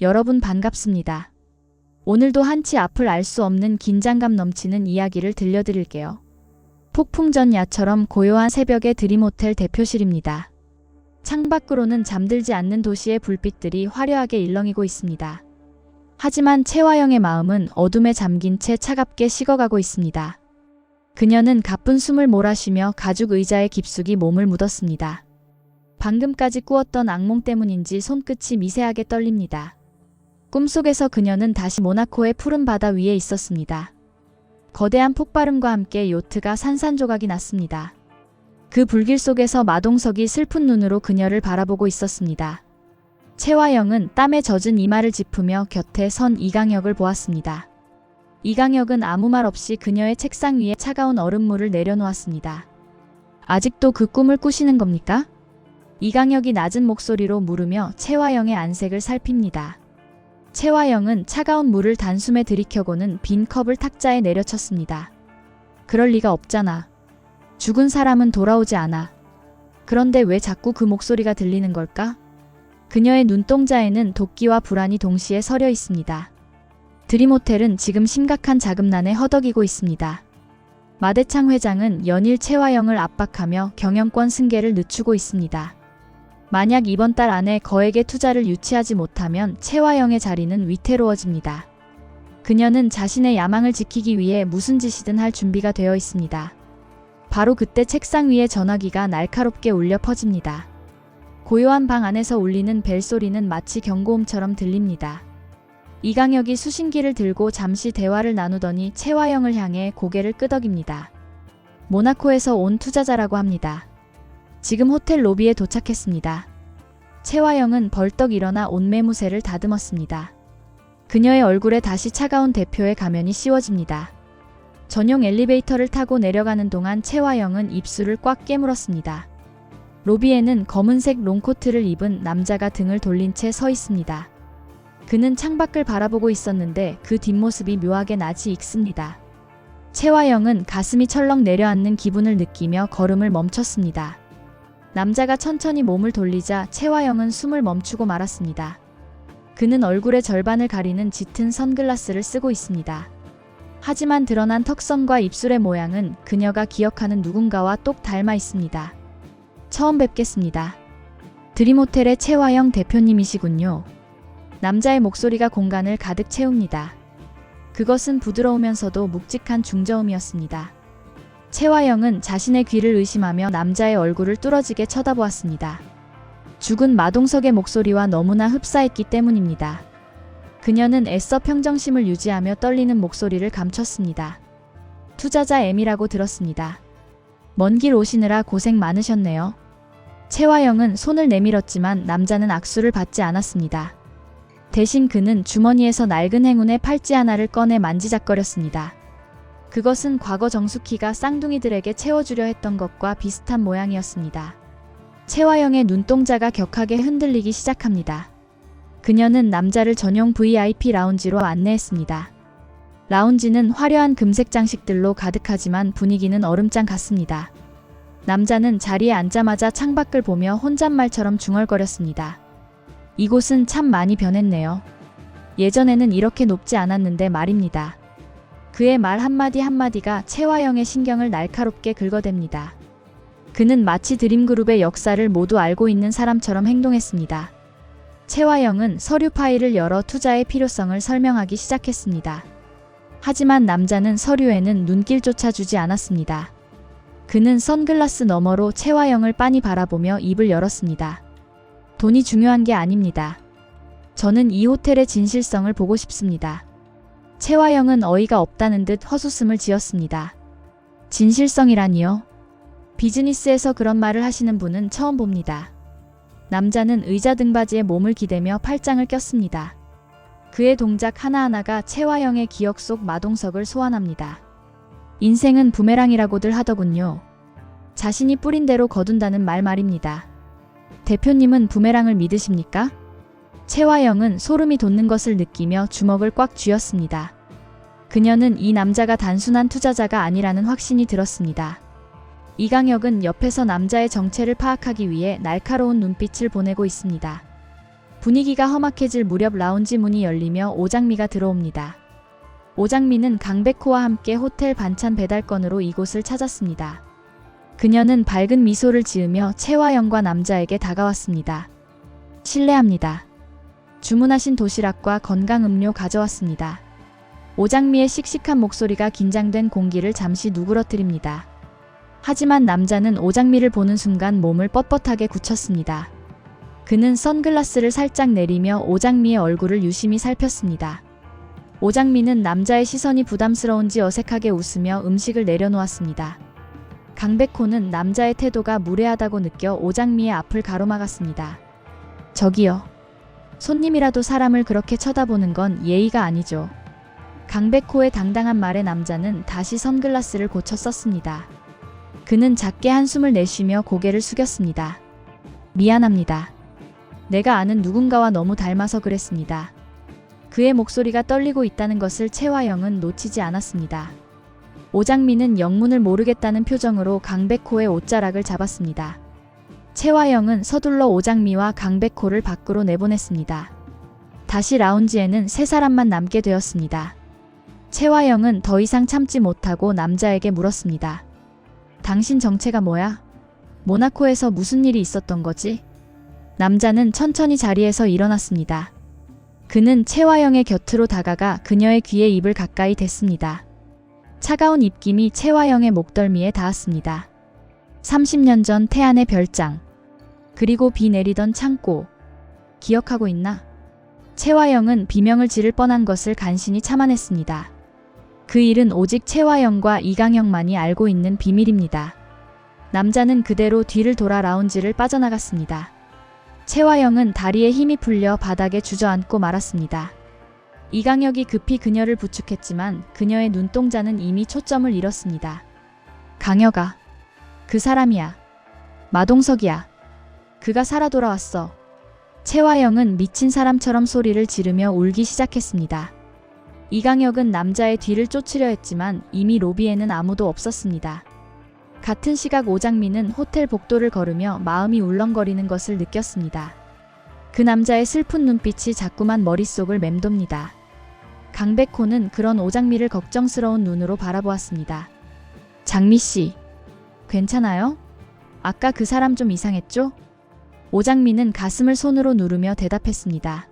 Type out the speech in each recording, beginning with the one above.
여러분 반갑습니다. 오늘도 한치 앞을 알 수 없는 긴장감 넘치는 이야기를 들려드릴게요. 폭풍 전 야처럼 고요한 새벽의 드림호텔 대표실입니다. 창밖으로는 잠들지 않는 도시의 불빛들이 화려하게 일렁이고 있습니다. 하지만 채화영의 마음은 어둠에 잠긴 채 차갑게 식어가고 있습니다. 그녀는 가쁜 숨을 몰아쉬며 가죽 의자에 깊숙이 몸을 묻었습니다. 방금까지 꾸었던 악몽 때문인지 손끝이 미세하게 떨립니다. 꿈속에서 그녀는 다시 모나코의 푸른 바다 위에 있었습니다. 거대한 폭발음과 함께 요트가 산산조각이 났습니다. 그 불길 속에서 마동석이 슬픈 눈으로 그녀를 바라보고 있었습니다. 채화영은 땀에 젖은 이마를 짚으며 곁에 선 이강혁을 보았습니다. 이강혁은 아무 말 없이 그녀의 책상 위에 차가운 얼음물을 내려놓았습니다. 아직도 그 꿈을 꾸시는 겁니까? 이강혁이 낮은 목소리로 물으며 채화영의 안색을 살핍니다. 채화영은 차가운 물을 단숨에 들이켜고는 빈 컵을 탁자에 내려쳤습니다. 그럴 리가 없잖아. 죽은 사람은 돌아오지 않아. 그런데 왜 자꾸 그 목소리가 들리는 걸까? 그녀의 눈동자에는 도끼와 불안이 동시에 서려 있습니다. 드림호텔은 지금 심각한 자금난에 허덕이고 있습니다. 마대창 회장은 연일 채화영을 압박하며 경영권 승계를 늦추고 있습니다. 만약 이번 달 안에 거액의 투자를 유치하지 못하면 채화영의 자리는 위태로워집니다. 그녀는 자신의 야망을 지키기 위해 무슨 짓이든 할 준비가 되어 있습니다. 바로 그때 책상 위에 전화기가 날카롭게 울려 퍼집니다. 고요한 방 안에서 울리는 벨소리는 마치 경고음처럼 들립니다. 이강혁이 수신기를 들고 잠시 대화를 나누더니 채화영을 향해 고개를 끄덕입니다. 모나코에서 온 투자자라고 합니다. 지금 호텔 로비에 도착했습니다. 채화영은 벌떡 일어나 옷매무새를 다듬었습니다. 그녀의 얼굴에 다시 차가운 대표의 가면이 씌워집니다. 전용 엘리베이터를 타고 내려가는 동안 채화영은 입술을 꽉 깨물었습니다. 로비에는 검은색 롱코트를 입은 남자가 등을 돌린 채 서 있습니다. 그는 창밖을 바라보고 있었는데 그 뒷모습이 묘하게 낯이 익습니다. 채화영은 가슴이 철렁 내려앉는 기분을 느끼며 걸음을 멈췄습니다. 남자가 천천히 몸을 돌리자 채화영은 숨을 멈추고 말았습니다. 그는 얼굴의 절반을 가리는 짙은 선글라스를 쓰고 있습니다. 하지만 드러난 턱선과 입술의 모양은 그녀가 기억하는 누군가와 똑 닮아 있습니다. 처음 뵙겠습니다. 드림호텔의 채화영 대표님이시군요. 남자의 목소리가 공간을 가득 채웁니다. 그것은 부드러우면서도 묵직한 중저음이었습니다. 채화영은 자신의 귀를 의심하며 남자의 얼굴을 뚫어지게 쳐다보았습니다. 죽은 마동석의 목소리와 너무나 흡사했기 때문입니다. 그녀는 애써 평정심을 유지하며 떨리는 목소리를 감췄습니다. 투자자 M이라고 들었습니다. 먼 길 오시느라 고생 많으셨네요. 채화영은 손을 내밀었지만 남자는 악수를 받지 않았습니다. 대신 그는 주머니에서 낡은 행운의 팔찌 하나를 꺼내 만지작거렸습니다. 그것은 과거 정숙희가 쌍둥이들에게 채워주려 했던 것과 비슷한 모양이었습니다. 채화영의 눈동자가 격하게 흔들리기 시작합니다. 그녀는 남자를 전용 VIP 라운지로 안내했습니다. 라운지는 화려한 금색 장식들로 가득하지만 분위기는 얼음장 같습니다. 남자는 자리에 앉자마자 창밖을 보며 혼잣말처럼 중얼거렸습니다. 이곳은 참 많이 변했네요. 예전에는 이렇게 높지 않았는데 말입니다. 그의 말 한마디 한마디가 채화영의 신경을 날카롭게 긁어댑니다. 그는 마치 드림그룹의 역사를 모두 알고 있는 사람처럼 행동했습니다. 채화영은 서류 파일을 열어 투자의 필요성을 설명하기 시작했습니다. 하지만 남자는 서류에는 눈길조차 주지 않았습니다. 그는 선글라스 너머로 채화영을 빤히 바라보며 입을 열었습니다. 돈이 중요한 게 아닙니다. 저는 이 호텔의 진실성을 보고 싶습니다. 채화영은 어이가 없다는 듯 헛웃음을 지었습니다. 진실성이라니요? 비즈니스에서 그런 말을 하시는 분은 처음 봅니다. 남자는 의자 등받이에 몸을 기대며 팔짱을 꼈습니다. 그의 동작 하나하나가 채화영의 기억 속 마동석을 소환합니다. 인생은 부메랑이라고들 하더군요. 자신이 뿌린 대로 거둔다는 말 말입니다. 대표님은 부메랑을 믿으십니까? 채화영은 소름이 돋는 것을 느끼며 주먹을 꽉 쥐었습니다. 그녀는 이 남자가 단순한 투자자가 아니라는 확신이 들었습니다. 이강혁은 옆에서 남자의 정체를 파악하기 위해 날카로운 눈빛을 보내고 있습니다. 분위기가 험악해질 무렵 라운지 문이 열리며 오장미가 들어옵니다. 오장미는 강백호와 함께 호텔 반찬 배달건으로 이곳을 찾았습니다. 그녀는 밝은 미소를 지으며 채화영과 남자에게 다가왔습니다. 실례합니다. 주문하신 도시락과 건강 음료 가져왔습니다. 오장미의 씩씩한 목소리가 긴장된 공기를 잠시 누그러뜨립니다. 하지만 남자는 오장미를 보는 순간 몸을 뻣뻣하게 굳혔습니다. 그는 선글라스를 살짝 내리며 오장미의 얼굴을 유심히 살폈습니다. 오장미는 남자의 시선이 부담스러운지 어색하게 웃으며 음식을 내려놓았습니다. 강백호는 남자의 태도가 무례하다고 느껴 오장미의 앞을 가로막았습니다. 저기요. 손님이라도 사람을 그렇게 쳐다보는 건 예의가 아니죠. 강백호의 당당한 말에 남자는 다시 선글라스를 고쳐 썼습니다. 그는 작게 한숨을 내쉬며 고개를 숙였습니다. 미안합니다. 내가 아는 누군가와 너무 닮아서 그랬습니다. 그의 목소리가 떨리고 있다는 것을 채화영은 놓치지 않았습니다. 오장미는 영문을 모르겠다는 표정으로 강백호의 옷자락을 잡았습니다. 채화영은 서둘러 오장미와 강백호를 밖으로 내보냈습니다. 다시 라운지에는 세 사람만 남게 되었습니다. 채화영은 더 이상 참지 못하고 남자에게 물었습니다. 당신 정체가 뭐야? 모나코에서 무슨 일이 있었던 거지? 남자는 천천히 자리에서 일어났습니다. 그는 채화영의 곁으로 다가가 그녀의 귀에 입을 가까이 댔습니다. 차가운 입김이 채화영의 목덜미에 닿았습니다. 30년 전 태안의 별장. 그리고 비 내리던 창고. 기억하고 있나? 채화영은 비명을 지를 뻔한 것을 간신히 참아냈습니다. 그 일은 오직 채화영과 이강영만이 알고 있는 비밀입니다. 남자는 그대로 뒤를 돌아 라운지를 빠져나갔습니다. 채화영은 다리에 힘이 풀려 바닥에 주저앉고 말았습니다. 이강혁이 급히 그녀를 부축했지만 그녀의 눈동자는 이미 초점을 잃었습니다. 강혁아. 그 사람이야. 마동석이야. 그가 살아 돌아왔어. 채화영은 미친 사람처럼 소리를 지르며 울기 시작했습니다. 이강혁은 남자의 뒤를 쫓으려 했지만 이미 로비에는 아무도 없었습니다. 같은 시각 오장미는 호텔 복도를 걸으며 마음이 울렁거리는 것을 느꼈습니다. 그 남자의 슬픈 눈빛이 자꾸만 머릿속을 맴돕니다. 강백호는 그런 오장미를 걱정스러운 눈으로 바라보았습니다. 장미 씨, 괜찮아요? 아까 그 사람 좀 이상했죠? 오장미는 가슴을 손으로 누르며 대답했습니다.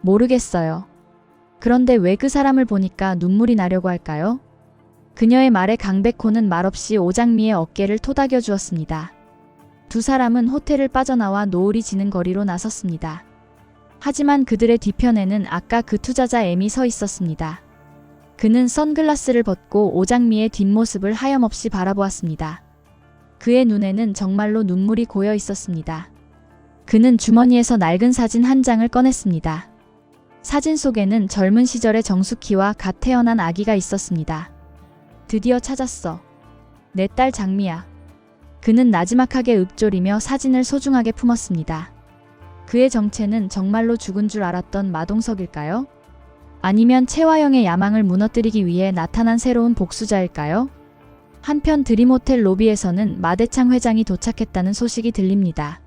모르겠어요. 그런데 왜 그 사람을 보니까 눈물이 나려고 할까요? 그녀의 말에 강백호는 말없이 오장미의 어깨를 토닥여 주었습니다. 두 사람은 호텔을 빠져나와 노을이 지는 거리로 나섰습니다. 하지만 그들의 뒤편에는 아까 그 투자자 M이 서 있었습니다. 그는 선글라스를 벗고 오장미의 뒷모습을 하염없이 바라보았습니다. 그의 눈에는 정말로 눈물이 고여 있었습니다. 그는 주머니에서 낡은 사진 한 장을 꺼냈습니다. 사진 속에는 젊은 시절의 정숙희와 갓 태어난 아기가 있었습니다. 드디어 찾았어. 내 딸 장미야. 그는 나지막하게 읊조리며 사진을 소중하게 품었습니다. 그의 정체는 정말로 죽은 줄 알았던 마동석일까요? 아니면 채화영의 야망을 무너뜨리기 위해 나타난 새로운 복수자일까요? 한편 드림호텔 로비에서는 마대창 회장이 도착했다는 소식이 들립니다.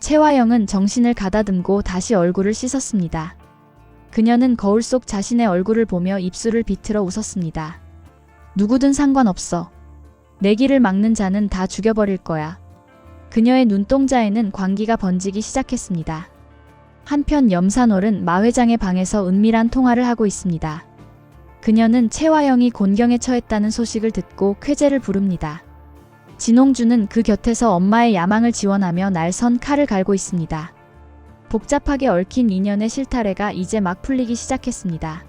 채화영은 정신을 가다듬고 다시 얼굴을 씻었습니다. 그녀는 거울 속 자신의 얼굴을 보며 입술을 비틀어 웃었습니다. 누구든 상관없어. 내 길을 막는 자는 다 죽여버릴 거야. 그녀의 눈동자에는 광기가 번지기 시작했습니다. 한편 염산월은 마 회장의 방에서 은밀한 통화를 하고 있습니다. 그녀는 채화영이 곤경에 처했다는 소식을 듣고 쾌재를 부릅니다. 진홍주는 그 곁에서 엄마의 야망을 지원하며 날선 칼을 갈고 있습니다. 복잡하게 얽힌 인연의 실타래가 이제 막 풀리기 시작했습니다.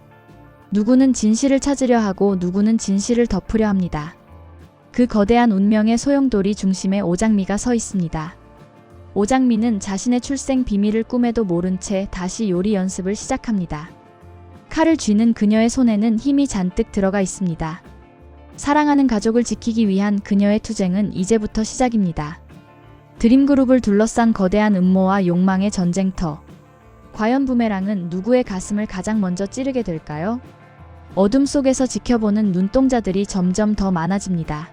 누구는 진실을 찾으려 하고 누구는 진실을 덮으려 합니다. 그 거대한 운명의 소용돌이 중심에 오장미가 서 있습니다. 오장미는 자신의 출생 비밀을 꿈에도 모른 채 다시 요리 연습을 시작합니다. 칼을 쥐는 그녀의 손에는 힘이 잔뜩 들어가 있습니다. 사랑하는 가족을 지키기 위한 그녀의 투쟁은 이제부터 시작입니다. 드림그룹을 둘러싼 거대한 음모와 욕망의 전쟁터. 과연 부메랑은 누구의 가슴을 가장 먼저 찌르게 될까요? 어둠 속에서 지켜보는 눈동자들이 점점 더 많아집니다.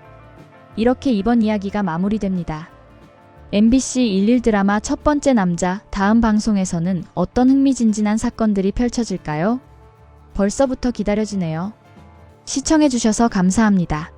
이렇게 이번 이야기가 마무리됩니다. MBC 11 드라마 첫 번째 남자 다음 방송에서는 어떤 흥미진진한 사건들이 펼쳐질까요? 벌써부터 기다려지네요. 시청해주셔서 감사합니다.